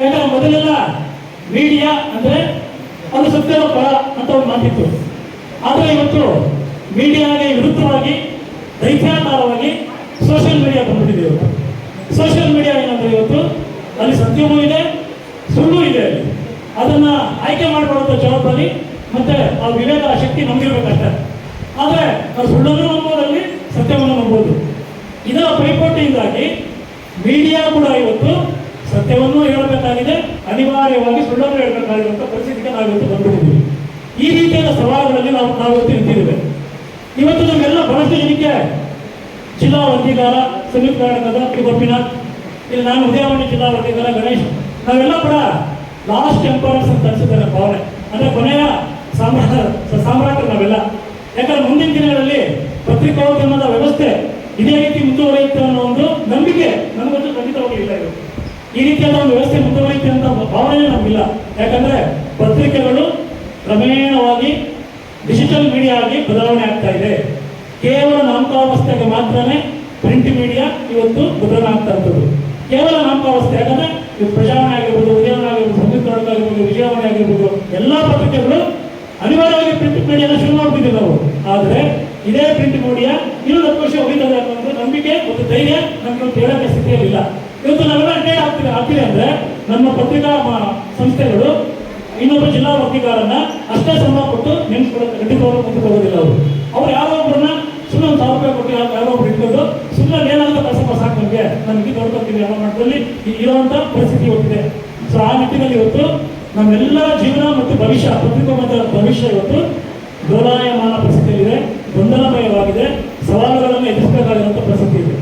ಯಾಕಂದ್ರೆ ಮೊದಲೆಲ್ಲ ಮೀಡಿಯಾ ಅಂದ್ರೆ ಅದು ಸತ್ಯದ ಪರ ಅಂತ ಒಂದು ಮಾತಿತ್ತು ಆದರೆ ಇವತ್ತು ಮೀಡಿಯಾಗೆ ವಿರುದ್ಧವಾಗಿ ದೈತ್ಯಾಕಾರವಾಗಿ ಸೋಷಿಯಲ್ ಮೀಡಿಯಾ ಬಂದ್ಬಿಟ್ಟಿದೆ ಇವತ್ತು. ಸೋಷಿಯಲ್ ಮೀಡಿಯಾ ಏನಂದ್ರೆ ಇವತ್ತು, ಅಲ್ಲಿ ಸತ್ಯವೂ ಇದೆ, ಸುಳ್ಳು ಇದೆ ಅದನ್ನ ಆಯ್ಕೆ ಮಾಡಿಕೊಳ್ಳುವಂಥ ಜವಾಬ್ದಾರಿ ಮತ್ತೆ ಆ ವಿವೇಕ ಶಕ್ತಿ ನಮಗಿರ್ಬೇಕಷ್ಟೇ ಆದರೆ ನಾವು ಸುಳ್ಳನ್ನು ನಂಬೋದಲ್ಲಿ ಸತ್ಯವನ್ನು ನಂಬೋದು. ಇದರ ಪೈಪೋಟಿಯಿಂದಾಗಿ ಮೀಡಿಯಾ ಕೂಡ ಇವತ್ತು ಸತ್ಯವನ್ನು ಹೇಳಬೇಕಾಗಿದೆ ಅನಿವಾರ್ಯವಾಗಿ ಸುಳ್ಳನ್ನು ಹೇಳಬೇಕಾಗಿರುವಂತಹ ಪರಿಸ್ಥಿತಿಗೆ ನಾವು ಇವತ್ತು ಬಂದ್ಬಿಟ್ಟಿದ್ದೀವಿ ಈ ರೀತಿಯಾದ ಸವಾಲುಗಳಲ್ಲಿ ನಾವು ನಾವು ನಿಂತಿದ್ದೇವೆ. ಇವತ್ತು ನಮ್ಮೆಲ್ಲ ಬಹಳಷ್ಟು ಜನಕ್ಕೆ ಜಿಲ್ಲಾ ವರದಿಗಾರ ಸಂಯುಕ್ತ ಕರ್ನಾಟಕದ ಇಲ್ಲಿ ನಾನು ಉದಯವಾಣಿ ಜಿಲ್ಲಾ ವರದಿಗಾರ ಗಣೇಶ್, ನಾವೆಲ್ಲ ಕೂಡ ಲಾಸ್ಟ್ ಎಂಪರರ್ಸ್ ಅಂತ ಅನಿಸುತ್ತೆ ಭಾವನೆ. ಅಂದ್ರೆ ಕೊನೆಯ ಸಾಮ್ರಾಟ, ಸಾಮ್ರಾಟರು ನಾವೆಲ್ಲ. ಯಾಕಂದ್ರೆ ಮುಂದಿನ ದಿನಗಳಲ್ಲಿ ಪತ್ರಿಕೋದ್ಯಮದ ವ್ಯವಸ್ಥೆ ಇದೇ ರೀತಿ ಮುಂದುವರಿಯುತ್ತೆ ಅನ್ನೋ ಒಂದು ನಂಬಿಕೆ ನನಗಂತೂ ಖಂಡಿತವಾಗಿ ಇಲ್ಲ ಇದು. ಈ ರೀತಿಯಾದ ಒಂದು ವ್ಯವಸ್ಥೆ ಮುಂದುವರಿಯುತ್ತೆ ಅಂತ ಭಾವನೆ ನಮಗಿಲ್ಲ. ಯಾಕಂದ್ರೆ ಪತ್ರಿಕೆಗಳು ಕ್ರಮೇಣವಾಗಿ ಡಿಜಿಟಲ್ ಮೀಡಿಯಾ ಆಗಿ ಬದಲಾವಣೆ ಆಗ್ತಾ ಇದೆ. ಕೇವಲ ನಾಮಕಾವಸ್ಥೆಗೆ ಮಾತ್ರನೇ ಪ್ರಿಂಟ್ ಮೀಡಿಯಾ ಇವತ್ತು ಬದಲಾವಣೆ ಆಗ್ತಾ ಇರ್ತದೆ. ಕೇವಲ ನಾಮಕಾವಸ್ಥೆ ಯಾಕಂದ್ರೆ ಪ್ರಜಾವಣೆ ಆಗಿರ್ಬೋದು ಉದಯವಾಣಿ ಆಗಿರ್ಬೋದು ಸಂಯುಕ್ತ ಆಗಿರ್ಬೋದು, ವಿಜಯವಾಣಿ ಆಗಿರ್ಬೋದು, ಎಲ್ಲಾ ಪತ್ರಿಕೆಗಳು ಅನಿವಾರ್ಯವಾಗಿ ಪ್ರಿಂಟ್ ಮೀಡಿಯಾನ ಶುರು ಮಾಡ್ತಿದ್ದೀವಿ ನಾವು. ಆದರೆ ಇದೇ ಪ್ರಿಂಟ್ ಮೀಡಿಯಾ ಇನ್ನೂ ವರ್ಷ ಒಂದು ನಂಬಿಕೆ ಮತ್ತು ಧೈರ್ಯ ನಮಗೆ ಹೇಳಕ್ಕೆ ಸ್ಥಿತಿಯಲ್ಲಿಲ್ಲ ಇವತ್ತು ನಾವೆಲ್ಲ ಅಡ್ಡೇಟ್ ಆಗ್ತೀವಿ ಆಗ್ತೀವಿ ಅಂದ್ರೆ ನಮ್ಮ ಪತ್ರಿಕಾ ಸಂಸ್ಥೆಗಳು, ಇನ್ನೊಬ್ಬ ಜಿಲ್ಲಾ ವಕೀಲರನ್ನ ಅಷ್ಟೇ ಸಂಬಳ ಕೊಟ್ಟು ನೇಮಿಸ್ಕೊಳ್ಳೋಕೆ ಖಂಡಿತವಾಗ್ಲೂ ಬರೋದಿಲ್ಲ ಅವರು. ಅವ್ರು ಯಾರೋ ಒಬ್ಬರನ್ನ ಸುಮ್ಮನೆ ಒಂದು ಸಾವಿರ ರೂಪಾಯಿ ಕೊಟ್ಟು ಯಾರೋ ಒಬ್ರು ಇಟ್ಕೊಂಡು ಸುಮ್ಮನೆ ಏನಾದರೂ ಕೆಲಸ ನಮಗೆ. ನಮಗೆ ನೋಡ್ಕೊತೀವಿ ಅನ್ನೋ ಮಟ್ಟದಲ್ಲಿ ಇರುವಂತ ಪರಿಸ್ಥಿತಿ ಇವತ್ತಿದೆ. ಸೊ ಆ ನಿಟ್ಟಿನಲ್ಲಿ ಇವತ್ತು ನಮ್ಮೆಲ್ಲರ ಜೀವನ ಮತ್ತು ಭವಿಷ್ಯ ಪತ್ರಿಕೋಮದ ಭವಿಷ್ಯ ಇವತ್ತು ಡೋಲಾಯಮಾನ ಪರಿಸ್ಥಿತಿಯಲ್ಲಿದೆ, ಗೊಂದಲಮಯವಾಗಿದೆ. ಸವಾಲುಗಳನ್ನು ಎದುರಿಸಬೇಕಾಗಿರುವಂಥ ಪ್ರಸಕ್ತಿ ಇದೆ.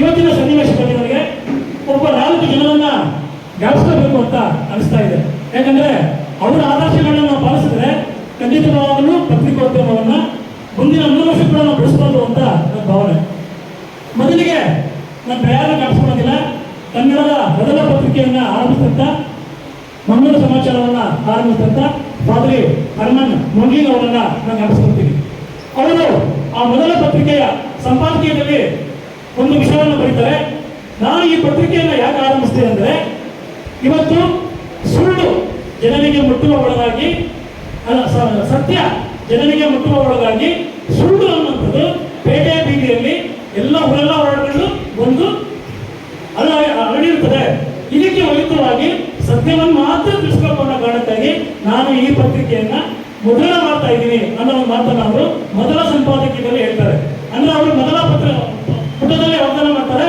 ಇವತ್ತಿನ ಸನ್ನಿವೇಶದಲ್ಲಿ ನನಗೆ ಒಬ್ಬ ನಾಲ್ಕು ಜನರನ್ನ ಜ್ಞಾಪಿಸಬೇಕು ಅಂತ ಅನಿಸ್ತಾ ಇದೆ. ಯಾಕಂದ್ರೆ ಅವರ ಆದರ್ಶಗಳನ್ನ ನಾವು ಪಾಲಿಸಿದ್ರೆ ಖಂಡಿತವಾಗಲೂ ಪತ್ರಿಕೋದ್ಯಮವನ್ನ ಮುಂದಿನ ಮೂರು ವರ್ಷಗಳನ್ನು ಬೆಳೆಸಬಹುದು ಅಂತ ನನ್ನ ಭಾವನೆ. ಮೊದಲಿಗೆ ನಾನು ಪ್ರಯಾಣ ಜ್ಞಾಪಿಸ್ಕೊಳ್ಳೋದಿಲ್ಲ. ಕನ್ನಡದ ಮೊದಲ ಪತ್ರಿಕೆಯನ್ನ ಆರಂಭಿಸಿದಂತ, ಮಂಗಳೂರು ಸಮಾಚಾರವನ್ನ ಆರಂಭಿಸಿದಂತ ಪಾದ್ರಿ ಹರ್ಮನ್ ಮೊಂಗ್ಲಿಂಗ್ ಅವರನ್ನ ನಾನು ಜ್ಞಾಪಿಸ್ಕೊಳ್ತೀನಿ. ಅವರು ಆ ಮೊದಲ ಪತ್ರಿಕೆಯ ಸಂಪಾದಕೀಯದಲ್ಲಿ ಒಂದು ವಿಷಯವನ್ನು ಬರೀತಾರೆ. ನಾನು ಈ ಪತ್ರಿಕೆಯನ್ನ ಯಾಕೆ ಆರಂಭಿಸ್ತೇನೆ ಅಂದ್ರೆ, ಇವತ್ತು ಸುಳ್ಳು ಜನರಿಗೆ ಮುಟ್ಟುವ ಒಳಗಾಗಿ ಅಲ್ಲ ಸತ್ಯ ಜನರಿಗೆ ಮುಟ್ಟುವ ಒಳಗಾಗಿ ಸುಳ್ಳು ಅನ್ನುವಂಥದ್ದು ಪೇಟೆ ಬೀದಿಯಲ್ಲಿ ಎಲ್ಲ ಊರೆಲ್ಲ ಹೊರಡಗಳು ಒಂದು ಅಲ್ಲ ಇದಕ್ಕೆ ವಿರುದ್ಧವಾಗಿ ಸತ್ಯವನ್ನು ಮಾತ್ರ ತಿಳಿಸ್ಬೇಕು ಕಾರಣಕ್ಕಾಗಿ ನಾನು ಈ ಪತ್ರಿಕೆಯನ್ನ ಮುದ್ರಣ ಮಾಡ್ತಾ ಇದ್ದೀನಿ ಅನ್ನೋ ಒಂದು ಮಾತನ್ನ ಅವರು ಮೊದಲ ಸಂಪಾದಕೀಯದಲ್ಲಿ ಹೇಳ್ತಾರೆ. ಅಂದ್ರೆ ಅವರು ಮೊದಲ ಪತ್ರ, ಪುಟದಲ್ಲಿ ವಾಗ್ದಾನ ಮಾಡ್ತಾರೆ.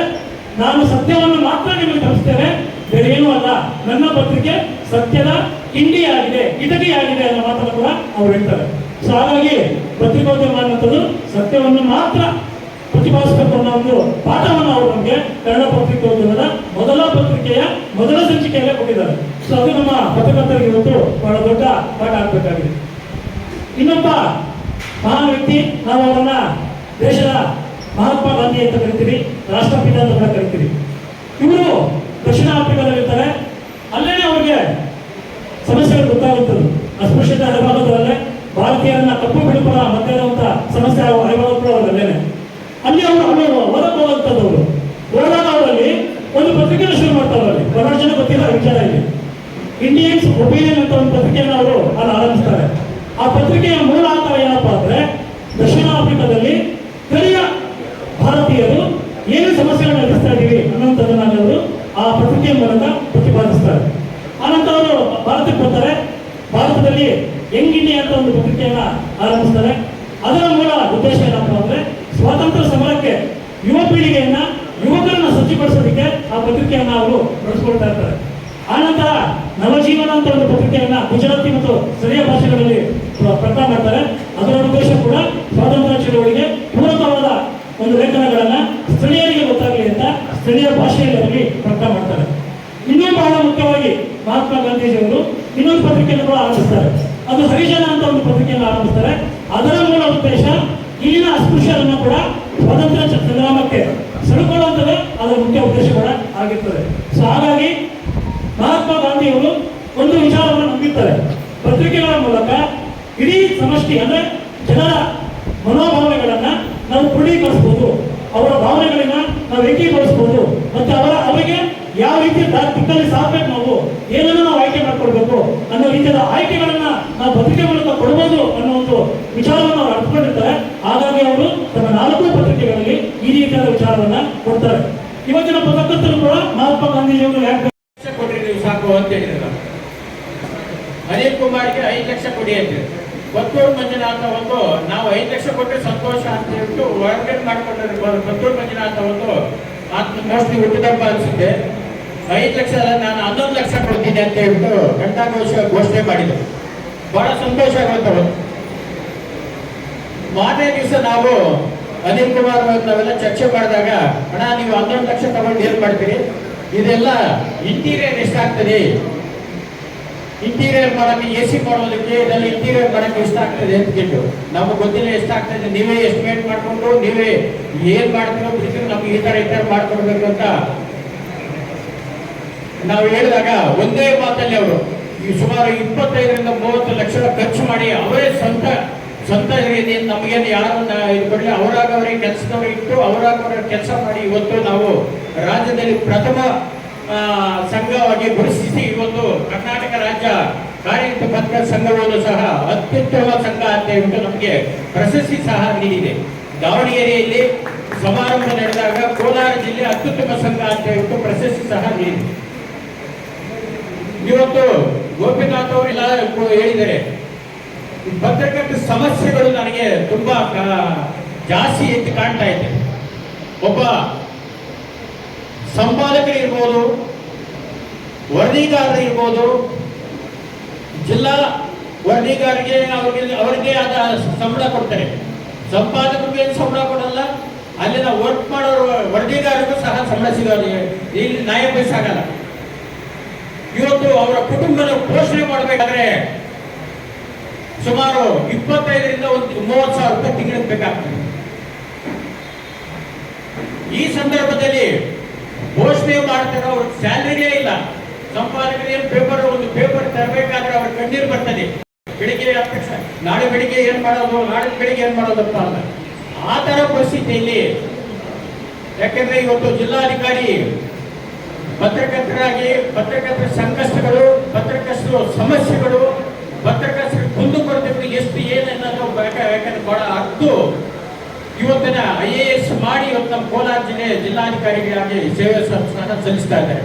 ನಾನು ಸತ್ಯವನ್ನು ಮಾತ್ರ ನಿಮಗೆ ತರಿಸ್ತೇನೆ. ಬೇರೆ ಏನೂ ಅಲ್ಲ. ನನ್ನ ಪತ್ರಿಕೆ ಸತ್ಯದ ಹಿಂಡಿ ಆಗಿದೆ ಇಟಲಿ ಆಗಿದೆ ಅನ್ನೋ ಮಾತನ್ನು ಕೂಡ ಅವ್ರು ಹೇಳ್ತಾರೆ. ಸೊ ಹಾಗಾಗಿ ಪತ್ರಿಕೋದ್ಯಮ ಅನ್ನುವಂಥದ್ದು ಸತ್ಯವನ್ನು ಮಾತ್ರ ಪ್ರತಿಪಾದಿಸಬೇಕು ಅನ್ನೋ ಒಂದು ಪಾಠವನ್ನು ಅವರು ನಮಗೆ ಕನ್ನಡ ಪತ್ರಿಕೋದ್ಯಮದ ಮೊದಲ ಪತ್ರಿಕೆಯ ಮೊದಲ ಸಂಚಿಕೆಯಲ್ಲೇ ಕೊಟ್ಟಿದ್ದಾರೆ. ಸೊ ಅದು ನಮ್ಮ ಪತ್ರಕರ್ತರಿಗೆ ಇವತ್ತು ಬಹಳ ದೊಡ್ಡ ಪಾಠ ಆಗಬೇಕಾಗಿದೆ. ಇನ್ನೊಬ್ಬ ಮಹಾನ್ ವ್ಯಕ್ತಿ, ನಾವು ಅವರನ್ನ ದೇಶದ ಮಹಾತ್ಮ ಗಾಂಧಿ ಅಂತ ಕರಿತೀವಿ, ರಾಷ್ಟ್ರಪಿತ ಅಂತ ಕೂಡ ಕರಿತೀವಿ. ಇವರು ದಕ್ಷಿಣ ಆಫ್ರಿಕಾದಲ್ಲಿರ್ತಾರೆ. ಅಲ್ಲೇ ಅವರಿಗೆ ಸಮಸ್ಯೆಗಳು ಗೊತ್ತಾಗುತ್ತದೆ ಅಸ್ಪೃಶ್ಯತೆ ಅನುಭವದಲ್ಲೇ ಭಾರತೀಯರನ್ನ ಕಪ್ಪು ಬಿಡುಪರ ಇರುವಂತಹ ಸಮಸ್ಯೆ ಅನುಭವ ಅವರಲ್ಲೇನೆ ಅಲ್ಲಿ ಅವರು ಅವರು ಹೋಗುವಂಥದ್ದು ಹೋದಾಗ ಅವರಲ್ಲಿ ಒಂದು ಪತ್ರಿಕೆನ ಶುರು ಮಾಡ್ತಾರೆ ಅವರಲ್ಲಿ. ಬಹಳ ಜನ ಗೊತ್ತಿಲ್ಲ ವಿಚಾರ ಇಲ್ಲಿ. ಇಂಡಿಯನ್ಸ್ ಒಪಿನಿಯನ್ ಅಂತ ಒಂದು ಪತ್ರಿಕೆಯನ್ನು ಅವರು ಅಲ್ಲಿ ಆರಂಭಿಸ್ತಾರೆ. ಆ ಪತ್ರಿಕೆಯ ಮೂಲ ಅಂತ ಏನಪ್ಪಾ ಅಂದ್ರೆ ದಕ್ಷಿಣ ಆಫ್ರಿಕಾದಲ್ಲಿ ಸ್ಥಳೀಯ ಭಾರತೀಯರು ಏನು ಸಮಸ್ಯೆಗಳನ್ನು ಎದುರಿಸ್ತಾ ಇದ್ದೀವಿ ಅನ್ನೋದನ್ನ ಆ ಪತ್ರಿಕೆಯ ಮೂಲಕ ಪ್ರತಿಪಾದಿಸ್ತಾರೆ. ಅನಂತರ ಅವರು ಭಾರತಕ್ಕೆ ಬರ್ತಾರೆ. ಭಾರತದಲ್ಲಿ ಯಂಗ್ ಇಂಡಿಯಾ ಅಂತ ಒಂದು ಪತ್ರಿಕೆಯನ್ನ ಆರಂಭಿಸ್ತಾರೆ. ಅದರ ಮೂಲ ಉದ್ದೇಶ ಏನಪ್ಪ ಅಂದ್ರೆ ಸ್ವಾತಂತ್ರ್ಯ ಸಮರಕ್ಕೆ ಯುವ ಪೀಳಿಗೆಯನ್ನ, ಯುವಕರನ್ನ ಸಜ್ಜುಗೊಳಿಸೋದಕ್ಕೆ ಆ ಪತ್ರಿಕೆಯನ್ನ ಅವರು ಬಳಸ್ಕೊಳ್ತಾ ಇರ್ತಾರೆ. ಆನಂತರ ನವಜೀವನ ಅಂತ ಒಂದು ಪತ್ರಿಕೆಯನ್ನ ಗುಜರಾತಿ ಮತ್ತು ಸ್ಥಳೀಯ ಭಾಷೆಗಳಲ್ಲಿ ಪ್ರಕಟ ಮಾಡ್ತಾರೆ. ಅದರ ಉದ್ದೇಶ ಕೂಡ ಸ್ವಾತಂತ್ರ್ಯ ಚಳವಳಿಗೆ ಪೂರಕವಾದ ಒಂದು ಲೇಖನಗಳನ್ನ ಸ್ಥಳೀಯರಿಗೆ ಗೊತ್ತಾಗಲಿ ಅಂತ ಸ್ಥಳೀಯ ಭಾಷೆಯಲ್ಲಿ ಅವರಿಗೆ ಪ್ರಕಟ ಮಾಡ್ತಾರೆ. ಇನ್ನೂ ಬಹಳ ಮುಖ್ಯವಾಗಿ ಮಹಾತ್ಮ ಗಾಂಧೀಜಿಯವರು ಇನ್ನೊಂದು ಪತ್ರಿಕೆಯನ್ನು ಕೂಡ ಆರಂಭಿಸ್ತಾರೆ. ಅದು ಹರಿಜನ ಅಂತ ಒಂದು ಪತ್ರಿಕೆಯನ್ನು ಆರಂಭಿಸ್ತಾರೆ. ಅದರ ಮೂಲ ಉದ್ದೇಶ ಇಲ್ಲಿನ ಅಸ್ಪೃಶ್ಯರನ್ನು ಕೂಡ ಸ್ವಾತಂತ್ರ್ಯ ಸಂಗ್ರಾಮಕ್ಕೆ ಸೆಳೆಕೊಳ್ಳುವಂಥದ್ದೇ ಅದರ ಮುಖ್ಯ ಉದ್ದೇಶ ಕೂಡ ಆಗಿರ್ತದೆ. ಸೊ ಹಾಗಾಗಿ ಮಹಾತ್ಮ ಗಾಂಧಿಯವರು ಒಂದು ವಿಚಾರವನ್ನು ನಂಬಿದ್ದಾರೆ ಪತ್ರಿಕೆಗಳ ಮೂಲಕ ಸಮಷ್ಟಿ ಅಂದ್ರೆ ಜನರ ಮನೋಭಾವನೆಗಳನ್ನ ನಾವು ಕ್ರೋಢೀಕರಿಸಬಹುದು ಅವರ ಭಾವನೆಗಳನ್ನ ನಾವು ಏಕೀಕರಿಸಬಹುದು ಮತ್ತೆ ಅವರ, ಅವರಿಗೆ ಯಾವ ರೀತಿ ದಿಕ್ಕಲ್ಲಿ ಸಾಕ್ಬೇಕು ನಾವು, ಏನನ್ನು ನಾವು ಆಯ್ಕೆ ಮಾಡ್ಕೊಳ್ಬೇಕು ಅನ್ನೋ ರೀತಿಯ ಆಯ್ಕೆಗಳನ್ನ ನಾವು ಪತ್ರಿಕೆ ಮೂಲಕ ಕೊಡಬಹುದು ಅನ್ನೋ ಒಂದು ವಿಚಾರವನ್ನು ಅವರು ಅರ್ಥಕೊಂಡಿರ್ತಾರೆ ಹಾಗಾಗಿ ಅವರು ತಮ್ಮ ನಾಲ್ಕು ಪತ್ರಿಕೆಗಳಲ್ಲಿ ಈ ರೀತಿಯಾದ ವಿಚಾರವನ್ನ ಕೊಡ್ತಾರೆ. ಇವತ್ತಿನ ಪತ್ರಕರ್ತರು ಕೂಡ ಮಹಾತ್ಮ ಗಾಂಧೀಜಿಯವರು ಯಾಕೆ ಕೊಡ್ರಿ ನೀವು ಸಾಕು ಅಂತ ಹೇಳಿದ್ರು ಅನಿಲ್ ಕುಮಾರ್ಗೆ ಐದು ಲಕ್ಷ ಕೊಡಿ ಅಂತ ಕೊತ್ತೂರು ಮಂಜುನಾಥ ಒಂದು, ನಾವು ಐದು ಲಕ್ಷ ಕೊಟ್ಟರೆ ಸಂತೋಷ ಅಂತ ಹೇಳ್ಬಿಟ್ಟು ವರ್ಗನ್ ಮಾಡ್ಕೊಂಡಿರ್ಬೋದು ಕೊತ್ತೂರು ಮಂಜುನಾಥ ಒಂದು ಆತ್ಮ ಮೋಸ್ಟ್ಲಿ ಹುಟ್ಟಿದಪ್ಪ ಅನಿಸುತ್ತೆ. ಐದು ಲಕ್ಷ ನಾನು ಹನ್ನೊಂದು ಲಕ್ಷ ಕೊಡ್ತೀನಿ ಅಂತ ಹೇಳ್ಬಿಟ್ಟು ಘಂಟಾಘೋಷ ಘೋಷಣೆ ಮಾಡಿದ್ರು. ಬಹಳ ಸಂತೋಷ ಅವರು ಮಾರನೇ ದಿವಸ ನಾವು ಅನಿಲ್ ಕುಮಾರ್ ನಾವೆಲ್ಲ ಚರ್ಚೆ ಮಾಡಿದಾಗ, ಅಣ್ಣ, ನೀವು ಹನ್ನೊಂದು ಲಕ್ಷ ತಗೊಂಡು ಏನ್ ಮಾಡ್ತೀರಿ? ಇದೆಲ್ಲ ಇಂಟೀರಿಯರ್ ಎಷ್ಟಾಗ್ತದೆ? ಇಂಟೀರಿಯರ್ ಮಾಡಕ್ಕೆ ಎ ಸಿ ಮಾಡೋದಕ್ಕೆ ಇದೆಲ್ಲ ಇಂಟೀರಿಯರ್ ಮಾಡಕ್ಕೆ ಎಷ್ಟಾಗ್ತದೆ ಅಂತ ಕೇಳು ನಮಗೆ ಗೊತ್ತಿಲ್ಲ ಎಷ್ಟಾಗ್ತದೆ ನೀವೇ ಎಸ್ಟಿಮೇಟ್ ಮಾಡ್ಕೊಂಡು, ನೀವೇ ಏನ್ ಮಾಡ್ತೀರೋ ನಮ್ಗೆ ಈ ತರ ಈ ಥರ ಮಾಡ್ಕೊಡ್ಬೇಕು ಅಂತ ನಾವು ಹೇಳಿದಾಗ ಒಂದೇ ಮಾತಲ್ಲಿ ಅವರು, ಈ ಸುಮಾರು ಇಪ್ಪತ್ತೈದರಿಂದ ಮೂವತ್ತು ಲಕ್ಷ ಖರ್ಚು ಮಾಡಿ ಅವರೇ ಸ್ವಂತ ಸ್ವಂತ ರೀತಿ ನಮಗೇನು ಯಾರನ್ನ ಇದು ಕೊಡಲಿ ಅವರಾಗ ಅವರಿಗೆ ಕೆಲಸದವರು ಇಟ್ಟು, ಅವರಾಗ ಅವರ ಕೆಲಸ ಮಾಡಿ ಇವತ್ತು ನಾವು ರಾಜ್ಯದಲ್ಲಿ ಪ್ರಥಮ ಸಂಘವಾಗಿ ಗುರುತಿಸಿ ಇವತ್ತು ಕರ್ನಾಟಕ ರಾಜ್ಯ ಕಾರ್ಯನಿರತ ಪತ್ರ ಸಂಘವನ್ನು ಸಹ ಅತ್ಯುತ್ತಮ ಸಂಘ ಅಂತ ಹೇಳ್ಬಿಟ್ಟು ನಮಗೆ ಪ್ರಶಸ್ತಿ ಸಹ ನೀಡಿದೆ. ದಾವಣಗೆರೆಯಲ್ಲಿ ಸಮಾರಂಭ ನಡೆದಾಗ ಕೋಲಾರ ಜಿಲ್ಲೆ ಅತ್ಯುತ್ತಮ ಸಂಘ ಅಂತ ಹೇಳ್ಬಿಟ್ಟು ಪ್ರಶಸ್ತಿ ಸಹ ನೀಡಿದೆ. ಇವತ್ತು ಗೋಪಿನಾಥ್ ಅವರೆಲ್ಲ ಹೇಳಿದ್ದಾರೆ. ಪತ್ರಕರ್ತ ಸಮಸ್ಯೆಗಳು ನನಗೆ ತುಂಬಾ ಜಾಸ್ತಿ ಎದ್ದು ಕಾಣ್ತಾ ಇದೆ. ಒಬ್ಬ ಸಂಪಾದಕರು ಇರ್ಬೋದು ವರದಿಗಾರರು ಇರ್ಬೋದು, ಜಿಲ್ಲಾ ವರದಿಗಾರರಿಗೆ ಅವ್ರಿಗೆ, ಅವರಿಗೆ ಆದ ಸಂಬಳ ಕೊಡ್ತಾರೆ. ಸಂಪಾದಕರಿಗೆ ಸಂಬಳ ಕೊಡಲ್ಲ, ಅಲ್ಲಿನ ವರ್ಕ್ ಮಾಡೋರು ವರದಿಗಾರರಿಗೂ ಸಹ ಸಂಬಳ ಸಿಗೋದು. ಇಲ್ಲಿ ನ್ಯಾಯ ಬಯಸಾಗಲ್ಲ ಇವತ್ತು ಅವರ ಕುಟುಂಬದ ಪೋಷಣೆ ಮಾಡಬೇಕಾದ್ರೆ ಸುಮಾರು ಇಪ್ಪತ್ತೈದರಿಂದ ಒಂದು ಮೂವತ್ತು ಸಾವಿರ ರೂಪಾಯಿ ತಿಂಗಳಿಗೆ ಬೇಕಾಗ್ತದೆ. ಈ ಸಂದರ್ಭದಲ್ಲಿ ಘೋಷಣೆ ಮಾಡ್ತಾರೆ, ಅವ್ರ ಸ್ಯಾಲರಿನೇ ಇಲ್ಲ. ಸಂಪಾದಕರಿಗೆ ಏನು ಪೇಪರ್ ಒಂದು ಪೇಪರ್ ತರಬೇಕಾದ್ರೆ ಅವ್ರ ಕಣ್ಣೀರು ಬರ್ತದೆ. ಬೆಳಿಗ್ಗೆ ನಾಳೆ ಬೆಳಿಗ್ಗೆ ಏನ್ ಮಾಡೋದು, ನಾಳೆ ಬೆಳಿಗ್ಗೆ ಏನ್ ಮಾಡೋದಪ್ಪ ಅಂತ ಆ ತರ ಪರಿಸ್ಥಿತಿಯಲ್ಲಿ, ಯಾಕೆಂದ್ರೆ ಇವತ್ತು ಜಿಲ್ಲಾಧಿಕಾರಿ, ಪತ್ರಕರ್ತರಾಗಿ, ಪತ್ರಕರ್ತರ ಸಂಕಷ್ಟಗಳು, ಪತ್ರಕರ್ತರ ಸಮಸ್ಯೆಗಳು, ಪತ್ರಕರ್ತರ ಕುಂದುಕೊರತೆಗಳು ಎಷ್ಟು ಏನೇನೋ ಯಾಕಂದ್ರೆ ಬಹಳ ಅರ್ಥ. ಇವತ್ತಿನ ಐ ಎ ಇವತ್ತು ನಮ್ಮ ಕೋಲಾರ ಜಿಲ್ಲೆ ಜಿಲ್ಲಾಧಿಕಾರಿಗಳಾಗಿ ಸೇವೆ ಸಲ್ಲಿಸ್ತಾ ಇದ್ದಾರೆ.